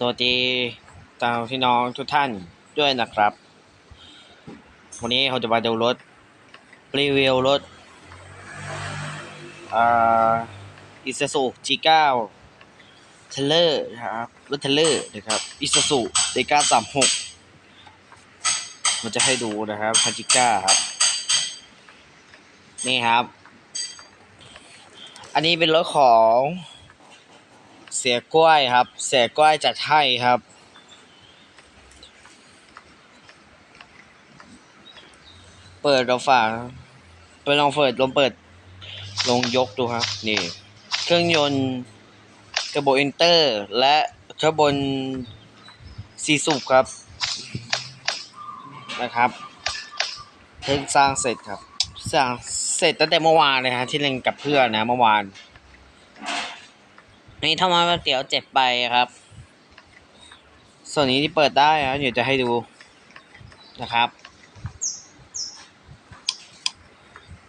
สวัสดีตาพี่น้องทุกท่านด้วยนะครับ วันนี้เราจะมาดูรถรีวิวรถอิซูซู G9 เทเลอร์นะครับ รถเทเลอร์นะครับอิซูซูเดก้าสามหกมันจะให้ดูนะครับคันจิก้าครับ นี่ครับ อันนี้เป็นรถของ เสียกล้วยครับ เสียกล้วยจัดให้ครับ เปิดเราฝาเปิดลองเปิดลองเปิดลงยกดูครับ นี่ เครื่องยนต์กระบบอินเตอร์ และเครื่อบนสีสูบครับ นะครับเพิ่งสร้างเสร็จครับ สร้างเสร็จตั้งแต่เมื่อวานเลยฮะที่เล่นกับเพื่อนนะเมื่อวาน นี่ทำมาเตี๋ยวเจ็บไปครับ ส่วนนี้ที่เปิดได้นะเดี๋ยวจะให้ดูนะครับ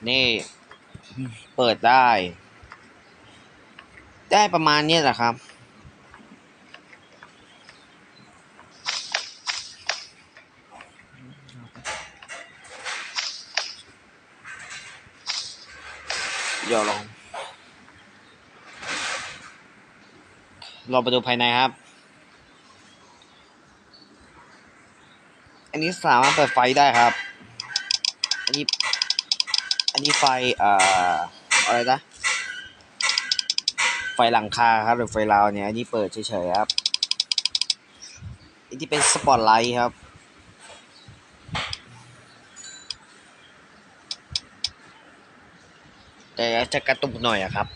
นี่เปิดได้ ได้ประมาณนี้แหละครับเดี๋ยวลอง เราไปดูภายในครับ อันนี้สามารถเปิดไฟได้ครับ อันนี้ อันนี้ไฟเอ่ออะไรนะ ไฟหลังคาครับหรือไฟราวเนี่ย อันนี้เปิดเฉยๆครับ อันนี้เป็นสปอตไลท์ครับแต่จะกระตุกหน่อยอะครับ